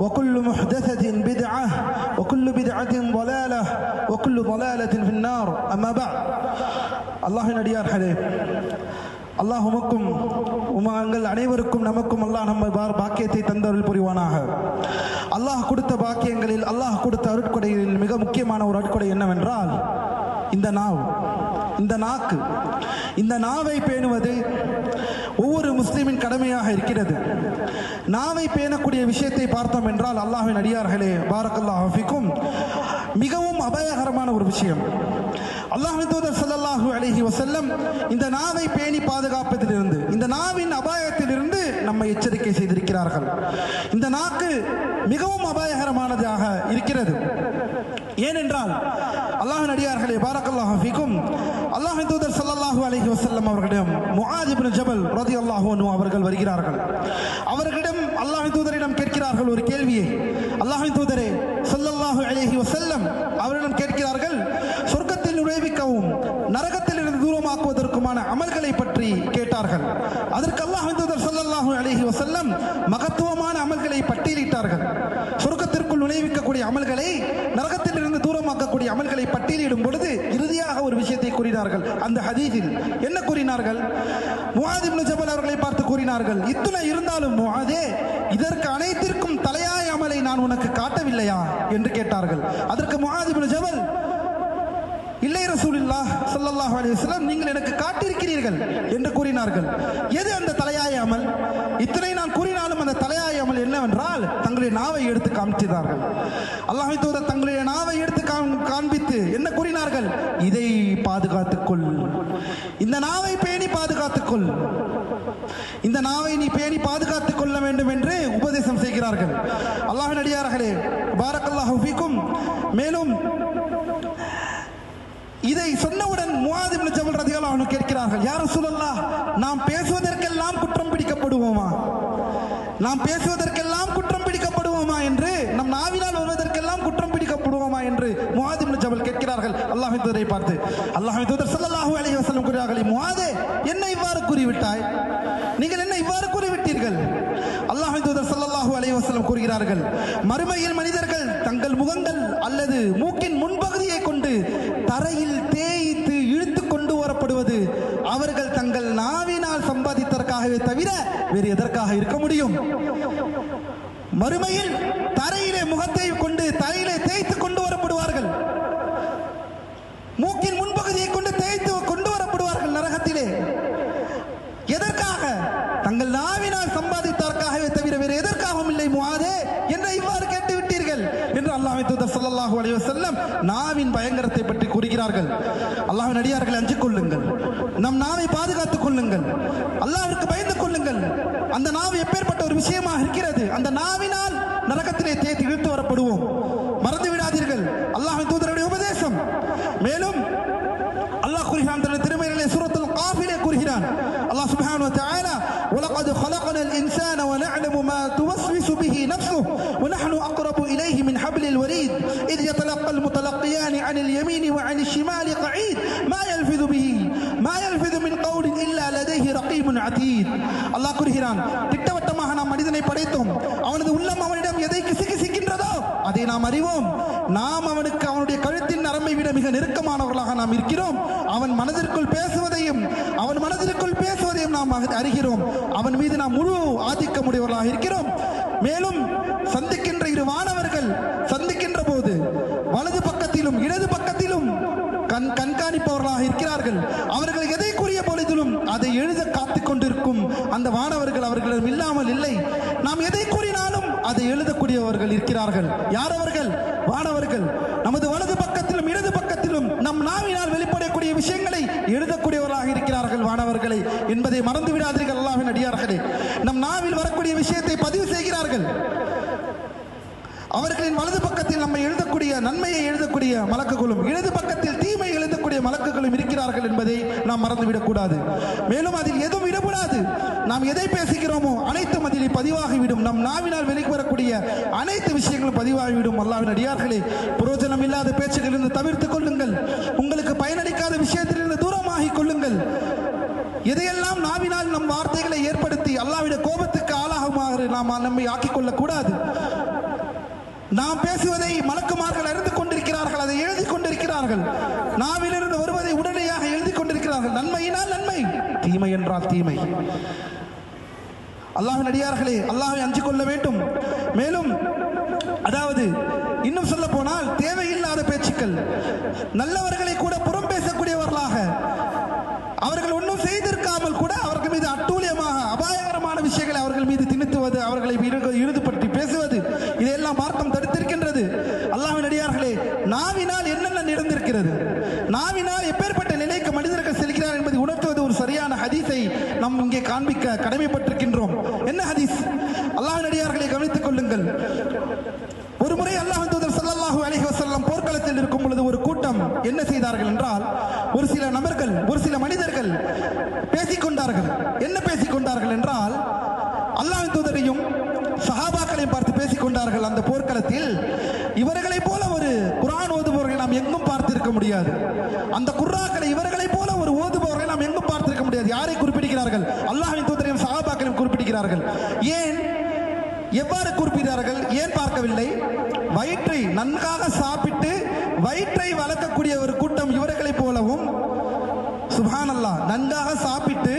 وكل محدثة بدعة وكل بدعة ضلالة وكل ضلالة في النار أما بعد الله நடிகார் ஹரே அல்லாஹ் உமக்கும் உமங்கள் அனைவருக்கும் நமக்கும் அல்லாஹ் நம்ம பார் பாக்கியத்தை தந்தருள் புரிவானாக அல்லாஹ் கொடுத்த பாக்கியங்களில் அல்லாஹ் கொடுத்த அருட்கொடைகளில் மிக முக்கியமான ஒரு அருட்கொடை என்னவென்றால் இந்த நாவ் இந்த நாக்கு இந்த நாவை பேணுவது ஒவ்வொரு முஸ்லீமின் கடமையாக இருக்கிறது. நாவை பேணக்கூடிய விஷயத்தை பார்த்தோம் என்றால் அல்லாஹின் அடியார்களே பாரக்கல்லா ஹஃபிக்கும் மிகவும் அபாயகரமான ஒரு விஷயம். அல்லாஹின் தூதர் சல்லாஹூ அலைஹி வசல்லம் இந்த நாவை பேணி பாதுகாப்பதிலிருந்து இந்த நாவின் அபாயத்திலிருந்து நம்மை எச்சரிக்கை செய்திருக்கிறார்கள். இந்த நாக்கு மிகவும் அபாயகரமானதாக இருக்கிறது. ஏனென்றால் அல்லாஹின் அடியார்களே பாரக்கல்லாஹ் ஃபீக்கும். அல்லாஹின் தூதர் ஸல்லல்லாஹு அலைஹி வஸல்லம் அவர்களிடம் முஆத் இப்னு ஜபல் ரலியல்லாஹு அன்ஹு அவர்கள் வருகிறார்கள். அவர்களிடம் அல்லாஹின் தூதரிடம் கேட்கிறார்கள் ஒரு கேள்வியை. அல்லாஹின் தூதரே சல்லல்லாஹு அலைஹி வஸல்லம் அவரிடம் கேட்கிறார்கள் சொர்க்கத்தில் நுழைவிக்கவும் நரகத்தில் இருந்து தூரமாக்குவதற்குமான அமல்களை பற்றி கேட்டார்கள். அதற்கு அல்லாஹின் தூதர் சல்லல்லாஹு அலைஹி வஸல்லம் மகத்துவமான அமல்களை பட்டியலிட்டார்கள். சொர்க்கத்திற்குள் நுழைவிக்கக்கூடிய அமல்களை நரக இருந்து அமல்களை பட்டியலிடும் பொழுது இறுதியாக ஒரு விஷயத்தை கூறினார்கள். அந்த ஹதீதில் என்ன கூறினார்கள்? முஆத் ஜபல் அவர்களை பார்த்து கூறினார்கள் இத்துணை இருந்தாலும் முஆதே இதற்கு அனைத்திற்கும் தலையாய அமலை நான் உனக்கு காட்டவில்லையா? என்று கேட்டார்கள். அதற்கு முஆத் ஜபல் இல்லை ரசூலில்லா சல்லாஹ் அலிஸ்லாம் நீங்கள் எனக்கு காட்டியிருக்கிறீர்கள் என்று கூறினார்கள். எது அந்த தலையாய அமல்? இத்தனை நான் கூறினாலும் அந்த தலையாய அமல் என்னவென்றால் தங்களுடைய நாவை எடுத்து காமித்தார்கள் அல்லாஹ் தூதர் தங்களுடைய நாவை எடுத்து காம்- காண்பித்து என்ன கூறினார்கள் இதை பாதுகாத்துக்கொள். இந்த நாவை பேணி பாதுகாத்துக்கொள். இந்த நாவை நீ பேணி பாதுகாத்துக் கொள்ள வேண்டும் என்று உபதேசம் செய்கிறார்கள். அல்லாஹ் நடிகார்களே பாரக்கல்லாஹிக்கும் மேலும் இதை சொன்னவுடன் முஆத் ஜபல் ரதிகள் அன்ஹு கேட்கிறார்கள் யார் சொல்லல்லா நாம் பேசுவதற்கெல்லாம் குற்றம் பிடிக்கப்படுவோமா? நாம் பேசுவதற்கெல்லாம் குற்றம் பிடிக்கப்படுவோமா? என்று நம் நாவினால் வருவதற்கு முடியுமா என்று முஆத் ஜபல் கேட்கிறார்கள். அல்லாஹ்வின் தூதரை பார்த்து அல்லாஹ்வின் தூதர் ஸல்லல்லாஹு அலி வசலம் கூறுகிறார்கள் முஆதே என்ன இவ்வாறு கூறிவிட்டாய்? நீங்கள் என்ன இவ்வாறு கூறிவிட்டீர்கள்? அல்லாஹ்வின் தூதர் ஸல்லல்லாஹு அலி வசலம் கூறுகிறார்கள் மறுமையில் மனிதர்கள் தங்கள் முகங்கள் அல்லது மூக்கின் முன்பகுதியை கொண்டு தரையில் தேய்த்து இழுத்து கொண்டு வரப்படுவது அவர்கள் தங்கள் நாவினால் சம்பாதித்ததற்காகவே தவிர வேறு எதற்காக இருக்க முடியும்? மறுமையில் தரையிலே முகத்தை கொண்டு தரையிலே தேய்த்து கொண்டு மூக்கின் முன்பகுதியை கொண்டு தேய்த்து கொண்டு வரப்படுவார்கள் நரகத்திலே. எதற்காக? தங்கள் நாவினால் சம்பாதித்ததற்காகவே தவிர வேறு எதற்காகவும் இல்லை முகாதே என்று இவ்வாறு கேட்டு விட்டீர்கள் என்று அல்லாஹ் தூதர் ஸல்லல்லாஹு அலைஹி வஸல்லம் நாவின் பயங்கரத்தை பற்றி கூறுகிறார்கள். அல்லாஹின் அடியார்களை அஞ்சிக் கொள்ளுங்கள். நம் நாவை பாதுகாத்துக் கொள்ளுங்கள். அல்லாஹ்விற்கு பயந்து கொள்ளுங்கள். அந்த நாவு எப்பேற்பட்ட ஒரு விஷயமாக இருக்கிறது? அந்த நாவினால் நரகத்திலே தேய்த்து இழுத்து வரப்படும் நாம் முழு ஆதிக்கமுடையவர்களாக இருக்கிறோம். மேலும் சந்திக்கின்ற இரு மாணவர்கள் சந்திக்கின்ற போது வலது பக்கத்திலும் இடது பக்கத்திலும் கண் கண்காணிப்பவர்களாக இருக்கிறோம் அவர்கள் எதை கூறிய பொழுதிலும் அதை எழுத காத்துக் கொண்டிருக்கும் அந்த வானவர்கள் அவர்களிடம் இல்லாமல் இல்லை நாம் எதை கூறினாலும் அதை எழுதக்கூடியவர்கள் இருக்கிறார்கள் யார் அவர்கள் வானவர்கள் நமது வலது பக்கத்திலும் இடது பக்கத்திலும் நம் நாவினால் வெளிப்படக்கூடிய விஷயங்களை எழுதக்கூடியவர்களாக இருக்கிறார்கள் வானவர்களை என்பதை மறந்து விடாதீர்கள் அல்லாஹ்வின் அடியார்களே நம் நாவில் வரக்கூடிய விஷயத்தை பதிவு செய்கிறார்கள் அவர்களின் வலது பக்கத்தில் நம்மை எழுதக்கூடிய நன்மையை மலக்குகளும் இடது பக்கத்தில் தீமை எழுதக்கூடிய மலக்குகளும் இருக்கிறார்கள் என்பதை நாம் மறந்துவிடக் கூடாது மேலும் அதில் எதுவும் விடக்கூடாது நாம் எதை பேசுகிறோமோ அனைத்தும் அதில் பதிவாகிவிடும். நம் நாவினால் வெளிவரக்கூடிய அனைத்து விஷயங்களும் பதிவாகிவிடும். அல்லாவின் அடியார்களே புரோஜனம் இல்லாத பேச்சுகளிலிருந்து தவிர்த்துக் கொள்ளுங்கள். உங்களுக்கு பயனளிக்காத விஷயத்திலிருந்து தூரமாகிக் கொள்ளுங்கள். எதையெல்லாம் நாவினால் நம் வார்த்தைகளை ஏற்படுத்தி அல்லாவிட கோபத்துக்கு ஆளாகுமாறு நாம் நம்மை ஆக்கிக் கொள்ளக்கூடாது. நாம் பேசுவதை மலக்குமார்கள் அறிந்து கொண்டிருக்கிறார்கள் நாவிலிருந்து வருவதை உடனடியாக எழுதி கொண்டிருக்கிறார்கள். நன்மையினால் நன்மை. தீமை என்றால் தீமை. அல்லாஹின் அடியார்களே அல்லாஹை அஞ்சு கொள்ள வேண்டும். மேலும் அதாவது இன்னும் சொல்ல போனால் தேவையில்லாத பேச்சுக்கள். நல்லவர்களை கூட புறம் பேசக்கூடியவர்களாக அவர்கள் ஒன்றும் செய்திருக்காமல் கூட அவர்கள் மீது அட்டூழியமாக அபாயகரமான விஷயங்களை அவர்கள் மீது திணித்துவது அவர்களை இழுது- பேசுவது இதையெல்லாம் மார்க்கம் தடுத்திருக்கின்றது அல்லாஹ்வின் அடியார்களே நாவினால் என்னென்ன நடந்திருக்கிறது நாவினால் எப்பேற்பட்ட நிலைக்கு மனிதர்கள் செல்கிறார் என்பதை உணர்த்துவது ஒரு சரியான ஹதீஸை நாம் இங்கே காண்பிக்க கடமைப்பட்டிருக்கின்றோம் என்ன ஹதீஸ் அல்லாஹ்வின் அடியார்களை கவனித்துக் கொள்ளுங்கள் ஒரு முறை அல்லாஹ் தூதர் ஸல்லல்லாஹு அலைஹி வஸல்லம் போர்க்களத்தில் இருக்கும் பொழுது ஒரு கூட்டம் என்ன செய்தார்கள் என்றால் ஒரு சில நபர்கள் ஒரு சில மனிதர்கள் பேசிக்கொண்டார்கள் என்ன பேசிக்கொண்டார்கள் என்றால் அல்லாஹ் தூதரையும் சஹாபாக்களையும் பார்த்து பேசிக்கொண்டார்கள் அந்த போர்க்களத்தில் இவர்களைப் போல ஒரு குர்ஆன் ஓதுபவர்களை நாம் எங்கும் பார்த்திருக்க முடியாது அந்த குர்ஆக்களை இவர்களைப் போல ஒரு ஓதுபவர்களை நாம் எங்கும் பார்த்திருக்க முடியாது யாரை குறிப்பிடுகிறார்கள் அல்லாஹ்வின் தூதரையும் சஹாபாக்களையும் குறிப்பிடுகிறார்கள் ஏன் உறுப்பினர்கள் ஏன் பார்க்கவில்லை? வயிற்றை நன்காக சாப்பிட்டு வயிற்றை வளர்க்கக்கூடிய ஒரு கூட்டம் இவர்களைப் போலவும் சுபானல்லா நன்றாக சாப்பிட்டு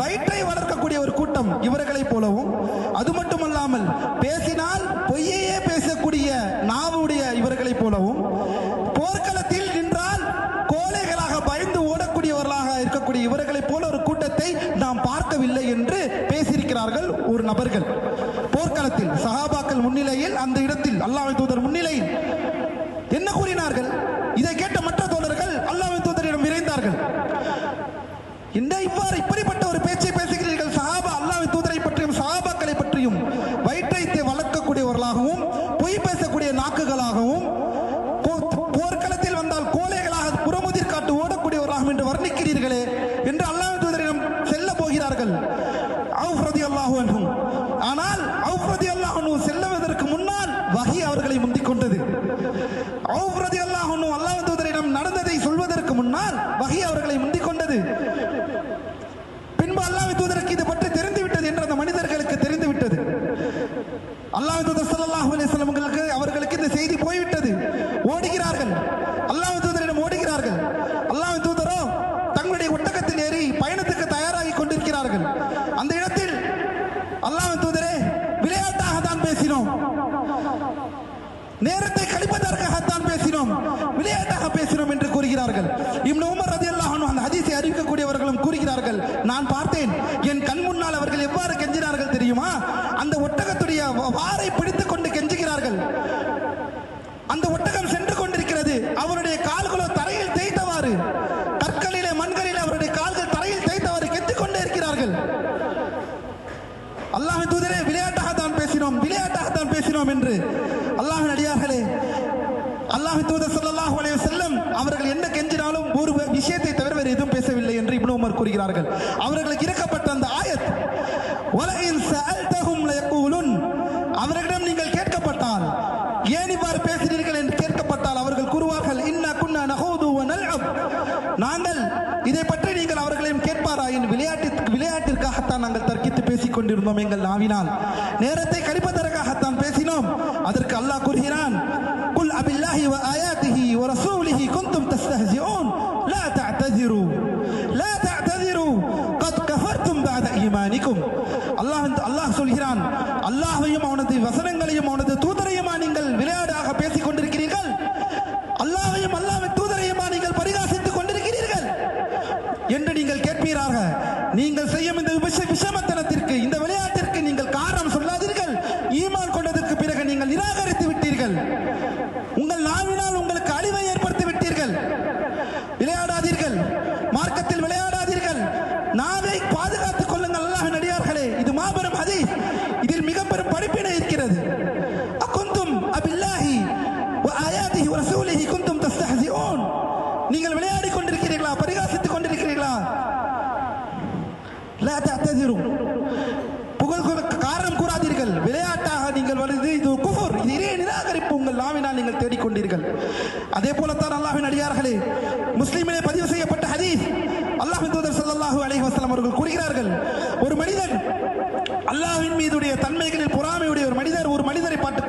வயிற்றை வளர்க்கக்கூடிய ஒரு கூட்டம் இவர்களைப் போலவும். அது மட்டுமல்லாமல் பேசினால் பொய்யையே பேசக்கூடிய நாவுடைய இவர்களைப் போலவும் போர்க்களத்தில் நின்றால் கோழைகளாக பயந்து ஓடக்கூடியவர்களாக இருக்கக்கூடிய இவர்களைப் போல ஒரு கூட்டத்தை நாம் பார்க்கவில்லை என்று பேசியிருக்கிறார்கள் ஒரு நபர்கள் போர்க்களத்தில் சஹாபாக்கள் முன்னிலையில் அந்த இடத்தில் அல்லாஹ்வின் தூதர் முன்னிலையில் என்ன கூறினார்கள் இதை கேட்ட மற்ற தோழர்கள் அல்லாஹ்வின் தூதரிடம் விரைந்தார்கள் என்ன இவ்வாறு இப்படிப்பட்ட ஒரு பேச்சை பேசுகிறீர்கள் சஹாபா அல்லாஹ்வின் தூதரை பற்றியும் சஹாபாக்களை பற்றியும் வயிற்றை வளர்க்கக்கூடியவர்களாகவும் பொய் பேசக்கூடிய நாக்குகளாகவும் போ- போர்க்களத்தில் வந்தால் கோழைகளாக புறமுதிர் காட்டு ஓடக்கூடியவர்களாகும் என்று வர்ணிக்கிறீர்களே என்று அல்லாஹ் தூதரிடம் செல்ல போகிறார்கள் அவுஃப் ரலியல்லாஹு அன்ஹும் ஆனால் அவுஃப் ரலியல்லாஹு அன்ஹு செல்லுவதற்கு முன்னால் வஹி அவர்களை முந்திக் கொண்டது அவுஃப் ரலியல்லாஹு அன்ஹு அல்லாஹ் தூதரிடம் நடந்ததை சொல்வதற்கு முன்னால் வஹி அவர்களை முந்திக் கொண்டது பின்பு அல்லாஹ் தூதருக்கு இது பற்றி தெரிந்து விட்டது என்று அந்த மனிதர்களுக்கு தெரிந்து விட்டது அல்லாஹ் தூதர் ஸல்லல்லாஹு அலைஹி வஸல்லம் அவர்களுக்கு அவர்களுக்கு இந்த செய்தி போய்விட்டது ஓடுகிறார்கள் அல்லாஹ் தூதரிடம் ஓடுகிறார்கள் அல்லாஹ் தூதரோ தங்களுடைய ஒட்டகத்தில் ஏறி பயணத்துக்கு தயாராகி கொண்டிருக்கிறார்கள் அந்த இடத்தில் அல்லாஹ் தூதரே விளையாட்டாக தான் பேசினோம் நேரத்தை கழிப்பதற்காகத்தான் பேசினோம். விளையாட்டாக பேசினோம் என்று கூறுகிறார்கள். இம்னு உமர் ரதியல்லாஹு அன்ஹு அந்த ஹதீஸை அறிவிக்கக்கூடியவர்களும் கூறுகிறார்கள். நான் பார்த்தேன். தான் என்று அல்லாஹ் நடிகார்களே அல்லாஹ் தூதர் ஸல்லல்லாஹு அலைய செல்லம் அவர்கள் என்ன கெஞ்சினாலும் ஒரு விஷயத்தை தவிர வேறு எதுவும் பேசவில்லை என்று இப்னு உமர் கூறுகிறார்கள். அவர்களுக்கு இறக்கப்பட்ட அந்த ஆயத் வலஇன் சஅல்தஹும் லயகூலுன் அவர்களிடம் நீங்கள் கேட்கப்பட்டால் ஏன் இவ்வாறு பேசுகிறீர்கள்? என்று கேட்கப்பட்டால் அவர்கள் கூறுவார்கள் இன்ன குன்னா நகோது நாங்கள் இதை பற்றி நீங்கள் அவர்களையும் கேட்பாராயின் விளையாட்டு விளையாட்டிற்காகத்தான் நாங்கள் தர்க்கித்து பேசிக் கொண்டிருந்தோம் எங்கள் நாவினால். நேரத்தை கழிப்ப பேசினோம் அதற்கு அல்லாஹ் கூறுகிறான் குல் அபில்லாஹி வ ஆயாத்திஹி வ ரசூலிஹி குன்தும் தஸ்தஹ்சிஊன் லா தஅததிரு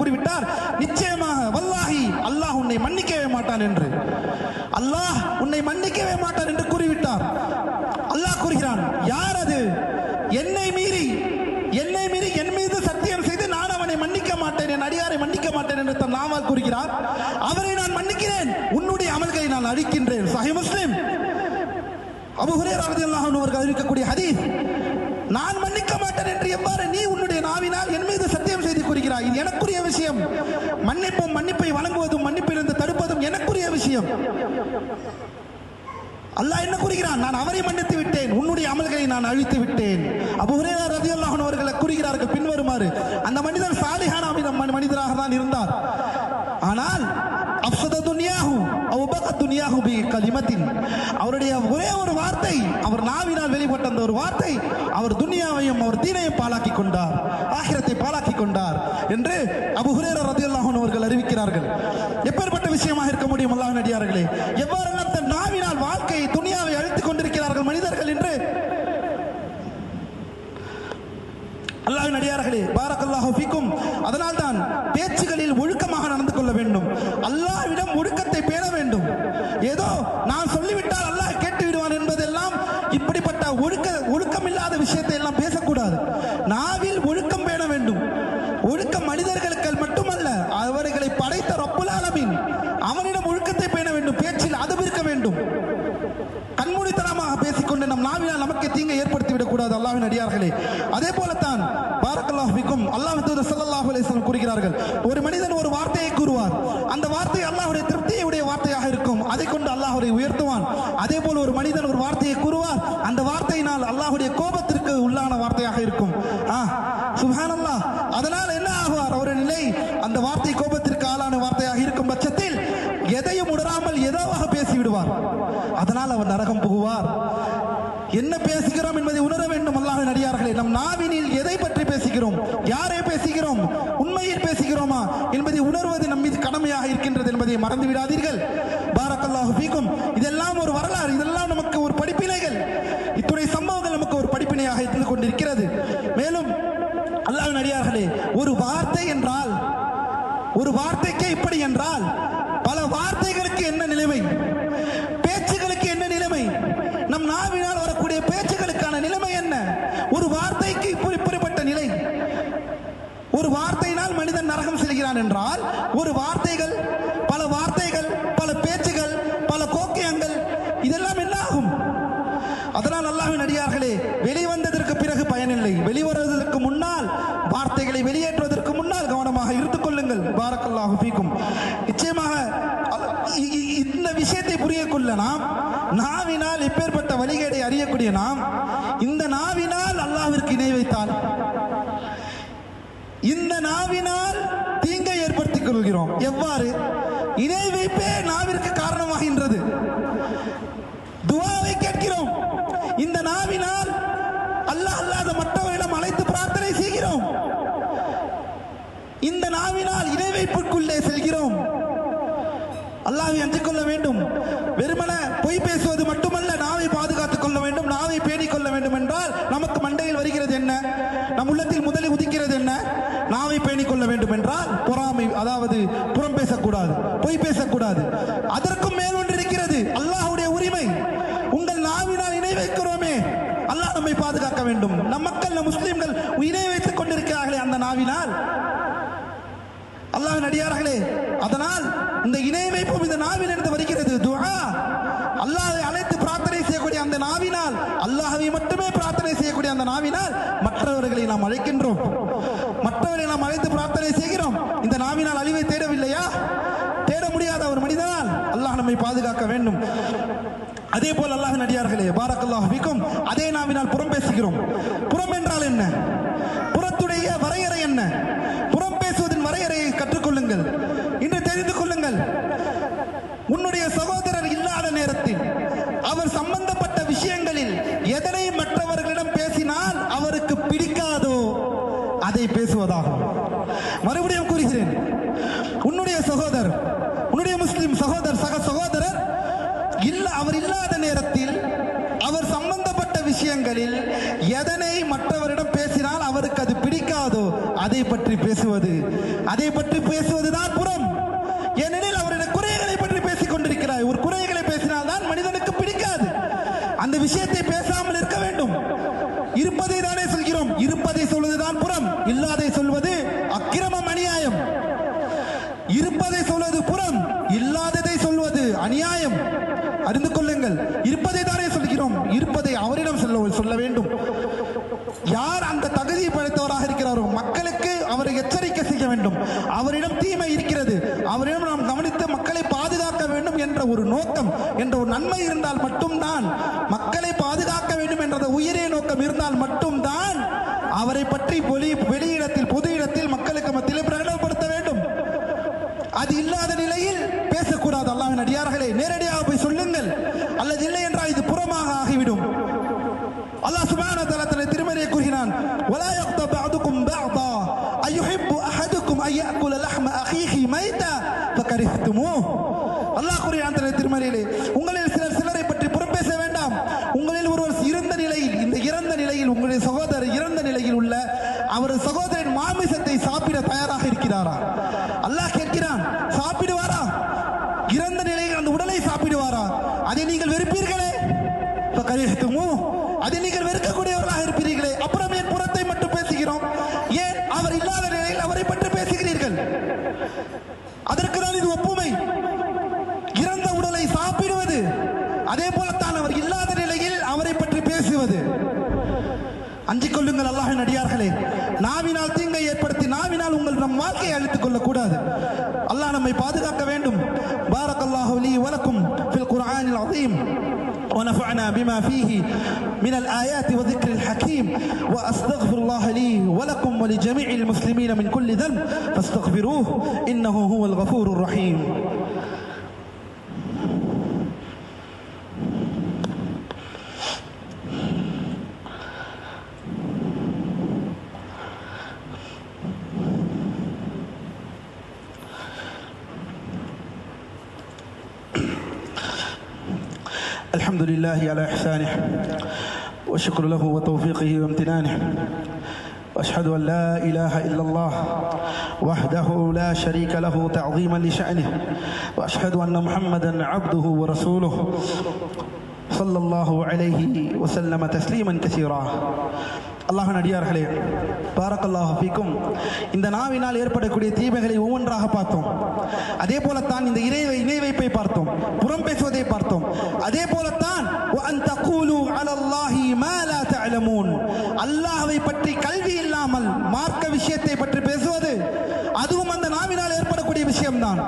கூறிவிட்டார். நிச்சயமாக வல்லாஹி அல்லாஹ் உன்னை மன்னிக்கவே மாட்டான் என்று. அல்லாஹ் உன்னை மன்னிக்கவே மாட்டான் என்று கூறிவிட்டார். அல்லாஹ் கூறுகிறான் யார் அது? என்னை மீறி என்னை மீறி என் மீது சத்தியம் செய்து நான் அவனை மன்னிக்க மாட்டேன் என் அடியாரை மன்னிக்க மாட்டேன் என்று தன் நாமா கூறுகிறார். அவரை நான் மன்னிக்கிறேன். உன்னுடைய அமல்களை நான் அழிக்கின்றேன். சஹி முஸ்லிம். அபு ஹுரேரா ரலியல்லாஹு அவர்கள் அறிவிக்கக்கூடிய ஹதீஸ் நான் மன்னிக்க மாட்டேன் என்று எவ்வாறு நீ உன்னுடைய நாவினால் என் மீது சத்தியம் செய்து கூறுகிறாய்? எனக்கு விஷயம். மன்னிப்பும் மன்னிப்பை வழங்குவதும் மன்னிப்பிலிருந்து தடுப்பதும் எனக்குரிய விஷயம். அல்லாஹ் என்ன கூறுகிறான்? நான் அவரை மன்னித்து விட்டேன். உன்னுடைய அமல்களை நான் அழித்து விட்டேன். அபு ஹுரேரா ரலியல்லாஹு அவர்களை கூறுகிறார்கள். பின்வருமாறு அந்த மனிதர் சாலிஹான மனிதராக தான் இருந்தார். ஆனால் கலிமத்தின். அவருடைய ஒரே ஒரு வார்த்தை அவர் நாவினால் வெளிப்பட்ட அந்த ஒரு வார்த்தை அவர் துனியாவையும் அவர் தீனையும் பாலாக்கி கொண்டார் ஆகிரத்தை பாலாக்கி கொண்டார் என்று அபு ஹுரேரா ரலியல்லாஹு அவர்கள் அறிவிக்கிறார்கள். எப்பேற்பட்ட விஷயமாக இருக்க முடியும் அல்லாஹ் நடிகார்களே? எவ்வாறெல்லாம் தன் நாவினால் வாழ்க்கையை துனியாவை அழித்துக் கொண்டிருக்கிறார்கள் மனிதர்கள் என்று? அல்லாஹ்வின் அடியார்களே பாரக் அல்லாஹ் அதனால் தான் பேச்சுகளில் ஒழுக்கமாக நடந்து கொள்ள வேண்டும். அல்லாஹ் coming. என்பதை உணர்வது நம்மீது கடமையாக இருக்கின்றது என்பதை மறந்து விடாதீர்கள் பாரக்கல்லாஹு பீக்கும் இதெல்லாம் ஒரு வரலாறு இதெல்லாம் நமக்கு ஒரு படிப்பினைகள் இத்துறை சம்பவங்கள் நமக்கு ஒரு படிப்பினையாக இருந்து கொண்டிருக்கிறது மேலும் அல்லாஹ் நடிகார்களே ஒரு வார்த்தை என்றால் ஒரு வார்த்தைக்கே இப்படி என்றால் பல வார்த்தைகளுக்கு என்ன நிலைமை பேச்சுகளுக்கு என்ன நிலைமை நம் நாவினால் வரக்கூடிய பேச்சுகளுக்கான நிலைமை என்ன ஒரு வார்த்தைக்கு இப்படி இப்படிப்பட்ட நிலை ஒரு வார்த்தையினால் மனிதன் நரகம் செல்கிறான் என்றால் ஒரு வார்த்தைகள் பல வார்த்தைகள் பல பேச்சுகள் பல கோக்கியங்கள் இதெல்லாம் என்ன ஆகும் அதனால் அல்லாஹ்வின் அடியார்களே வெளிவந்ததற்கு பிறகு பயனில்லை. வெளிவருவதற்கு முன்னால் வார்த்தைகளை வெளியேற்றுவதற்கு முன்னால் கவனமாக இருந்து கொள்ளுங்கள். பாரக்கல்லாக பீக்கும் நிச்சயமாக இந்த விஷயத்தை புரிய கொள்ள நாம் நாவினால் எப்பேற்பட்ட வழிகேடை அறியக்கூடிய நாம் இந்த நாவினால் அல்லாவிற்கு இணை வைத்தால் இந்த நாவினால் தீங்கை கொள்கிறோம் எவ்வாறு? இணை வைப்பே நாவிற்கு காரணமாகின்றது. துவாவை கேட்கிறோம். இந்த நாவினால் அல்லாஹ் அல்லாத மற்றவரிடம் அழைத்து பிரார்த்தனை செய்கிறோம். இந்த நாவினால் இணை வைப்புக்குள்ளே செல்கிறோம். அல்லாவை அஞ்சிக் கொள்ள வேண்டும். வெறுமன பொய் பேசுவது மட்டும் நாவை பாதுகாத்துக் கொள்ள வேண்டும் நாவை பேணிக் கொள்ள வேண்டும் என்றால் நமக்கு மண்டையில் வருகிறது என்ன நம் பேணிக் கொள்ள வேண்டும் என்றால் பொறாமை அதாவது புறம் பேசக்கூடாது பொய் பேசக்கூடாது. அதற்கும் மேல் ஒன்று இருக்கிறது அல்லாஹுடைய உரிமை. உங்கள் நாவினால் இணை வைக்கிறோமே அல்லாஹ் நம்மை பாதுகாக்க வேண்டும். நம் மக்கள் நம் முஸ்லிம்கள் இணை வைத்துக் கொண்டிருக்கிறார்களே அந்த நாவினால். அல்லாஹ் நடிகார்களே அதனால் இந்த இணை வைப்பும் இந்த நாவில் இருந்து வருகிறது. துஆ. அல்லாஹை அழைத்து பிரார்த்தனை செய்யக்கூடிய அந்த நாவினால் அல்லாஹவை மட்டுமே பிரார்த்தனை செய்யக்கூடிய அந்த நாவினால் மற்றவர்களை நாம் அழைக்கின்றோம். அழைத்து பிரார்த்தனை செய்கிறோம். இந்த நாவினால் அழிவை தேடவில்லையா? தேட முடியாத ஒரு மனிதனால் அல்லாஹ் நம்மை பாதுகாக்க வேண்டும். அதே போல் அல்லாஹ் நடிகார்களே பாரக்கல்லாஹ் பிக்கும் அதே நாவினால் புறம் பேசுகிறோம். புறம் என்றால் என்ன? புறத்துடைய வரையறை என்ன? புறம் பேசுவதன் வரையறையை கற்றுக்கொள்ளுங்கள் இன்று தெரிந்து கொள்ளுங்கள் உன்னுடைய சகோதரர் இல்லாத நேரத்தில் அவர் சம்பந்தப்பட்ட விஷயங்களில் எதனை மற்றவர்களிடம் பேசினால் அவருக்கு பிடிக்காதோ அதை பேசுவதாகும் மறுபடியும் கூறுகிறேன் உன்னுடைய சகோதரர் உன்னுடைய முஸ்லிம் சகோதரர் சக சகோதரர் இல்ல அவர் இல்லாத நேரத்தில் அவர் சம்பந்தப்பட்ட விஷயங்களில் எதனை மற்றவரிடம் பேசினால் அவருக்கு அது பிடிக்காதோ அதை பற்றி பேசுவது. அதை பற்றி பேசுவதுதான் புறம். ஏனெனில் அவருடைய குறைகளை பற்றி பேசிக் கொண்டிருக்கிறார். ஒரு குறைகளை பேசினால்தான் மனிதனுக்கு பிடிக்காது. அந்த விஷயத்தை பேசாமல் இருக்க வேண்டும். இருப்பதை தானே சொல்கிறோம். இருப்பதை சொல்வதுதான் புறம். இல்லாதை சொல்வது அக்கிரமம் அநியாயம். இருப்பதை சொல்வது புறம். இல்லாததை சொல்வது அநியாயம். அறிந்து கொள்ளுங்கள். இருப்பதை தானே சொல்கிறோம். இருப்பதை அவரிடம் சொல்ல சொல்ல வேண்டும். யார் அந்த தகுதியை படைத்தவராக இருக்கிறாரோ மக்களுக்கு அவரை எச்சரிக்கை செய்ய வேண்டும் அவரிடம் தீமை இருக்கிறது. அவரிடம் நாம் கவனித்து மக்களை பாதுகாக்க வேண்டும் என்ற ஒரு நோக்கம் என்ற ஒரு நன்மை இருந்தால் மட்டும்தான். மக்களை பாதுகாக்க வேண்டும் என்ற உயிரே நோக்கம் இருந்தால் மட்டும்தான் அவரை பற்றி வெளி வெளியிடத்தில் பொது இடத்தில் மக்களுக்கு மத்தியிலே பிரகடனப்படுத்த வேண்டும். அது இல்லாத நிலையில் பேசக்கூடாது. அல்லாவின் அடியார்களை நேரடியாக அஹீஹி மைதா அல்லாஹ் கூறுகிறான் திருமறையிலே நம்மை பாதுகாக்க வேண்டும் பாரக் அல்லாஹு லி வலக்கும் ஃபில் குர்ஆனில் அதீம் ونفعنا بما فيه من الآيات وذكر الحكيم وأستغفر الله لي ولكم ولجميع المسلمين من كل ذنب فاستغفروه إنه هو الغفور الرحيم لله على إحسانه والشكر له وتوفيقه وامتنانه وأشهد أن لا إله إلا الله وحده لا شريك له تعظيما لشأنه وأشهد أن محمدا عبده ورسوله صلى الله عليه وسلم تسليما كثيرا. அல்லாஹன் அடியார்களே பாரக்கல்லாஹ் பீக்கும் இந்த நாவினால் ஏற்படக்கூடிய தீமைகளை ஒவ்வொன்றாக பார்த்தோம். அதே போலத்தான் இந்த இறை இணை வைப்பை பார்த்தோம். புறம் பேசுவதை பார்த்தோம். அதே போலத்தான் அல்லாஹை பற்றி கல்வி இல்லாமல் மார்க்க விஷயத்தை பற்றி பேசுவது அதுவும் அந்த நாவினால் ஏற்படக்கூடிய விஷயம்தான்.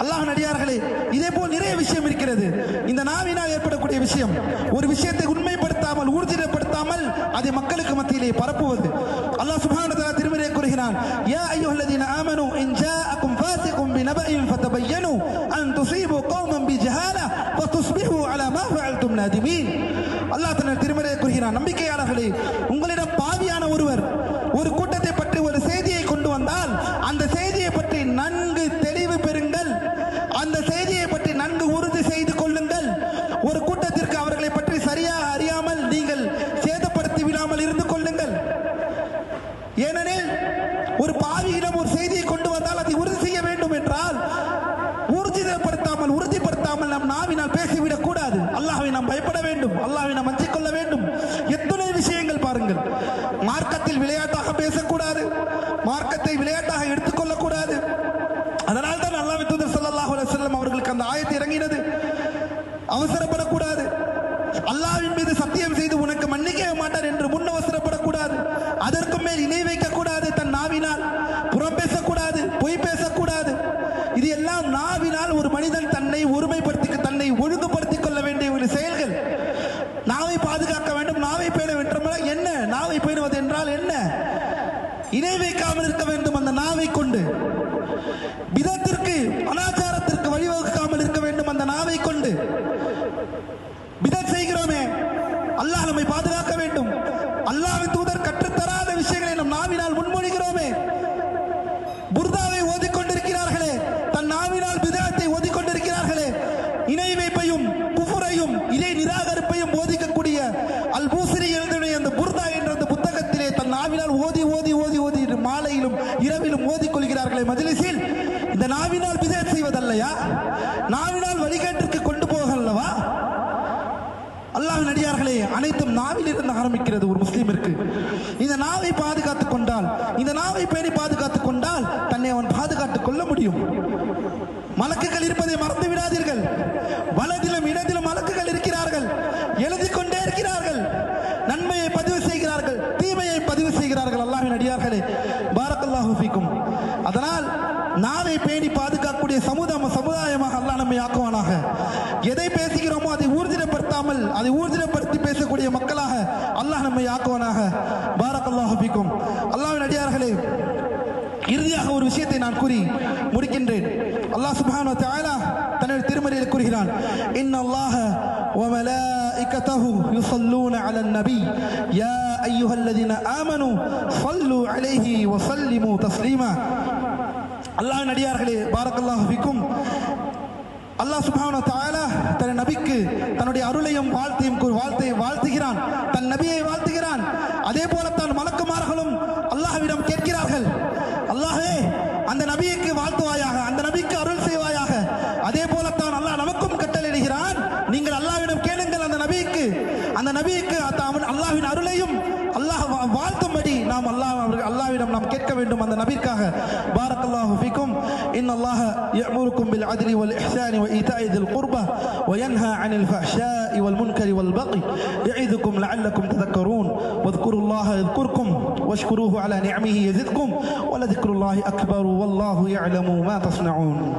அல்லாஹ் நடிகார்களே இதே போல் நிறைய விஷயம் இருக்கிறது. இந்த நாவினால் ஏற்படக்கூடிய விஷயம் ஒரு விஷயத்தை உண்மைப்படுத்தாமல் ஊர்ஜிதப்படுத்தாமல் அதை மக்களுக்கு மத்தியிலே பரப்புவது. அல்லாஹ் சுபான திருமறையை கூறுகிறான் யா ஐயோ அல்லதீன ஆமனு இன் ஜாஅக்கும் ஃபாசிகும் பினபஇன் ஃபதபையனு அன் துஸீபு கௌமன் பிஜஹால ஃபதுஸ்பிஹு அலா மா ஃபஅல்தும் நாதிமீன். அல்லாஹ் தன்னுடைய திருமறையை கூறுகிறான் நம்பிக்கையாளர்களே பயப்படாமல் நம் நாவினால் பேசிவிடக் கூடாது. அல்லாஹை நாம் பயப்பட வேண்டும். அல்லாஹை நாம் அஞ்சிக் கொள்ள வேண்டும். எத்தனை விஷயங்கள் பாருங்கள். மார்க்கத்தில் விளையாட்டாக பேசக்கூடாது. மார்க்கத்தை விளையாட்டாக எடுத்துக்கொள்ளக்கூடாது. அதனால் தான் அல்லாஹ் தூதர் சல்லாஹ் அலுவலம் அவர்களுக்கு அந்த ஆயத்தை இறங்கினது. அவசரப்படக்கூடாது. வாக்குகள் இருப்பதை மறந்து விடாதீர்கள். வலது يصلون على النبي يا أيها الذين آمنوا صلوا عليه وسلموا تسليما الله نديار بارك الله فيكم الله سبحانه وتعالى تن نبيك تن ودي أرولي يوم والتي يوم كور والتي والتي كيران تن نبي أي والتي كيران أدي بولا تن يأمركم بالعدل والإحسان وإيتاء ذي القربى وينهى عن الفحشاء والمنكر والبغي يعظكم لعلكم تذكرون واذكروا الله يذكركم واشكروه على نعمه يزدكم ولذكر الله أكبر والله يعلم ما تصنعون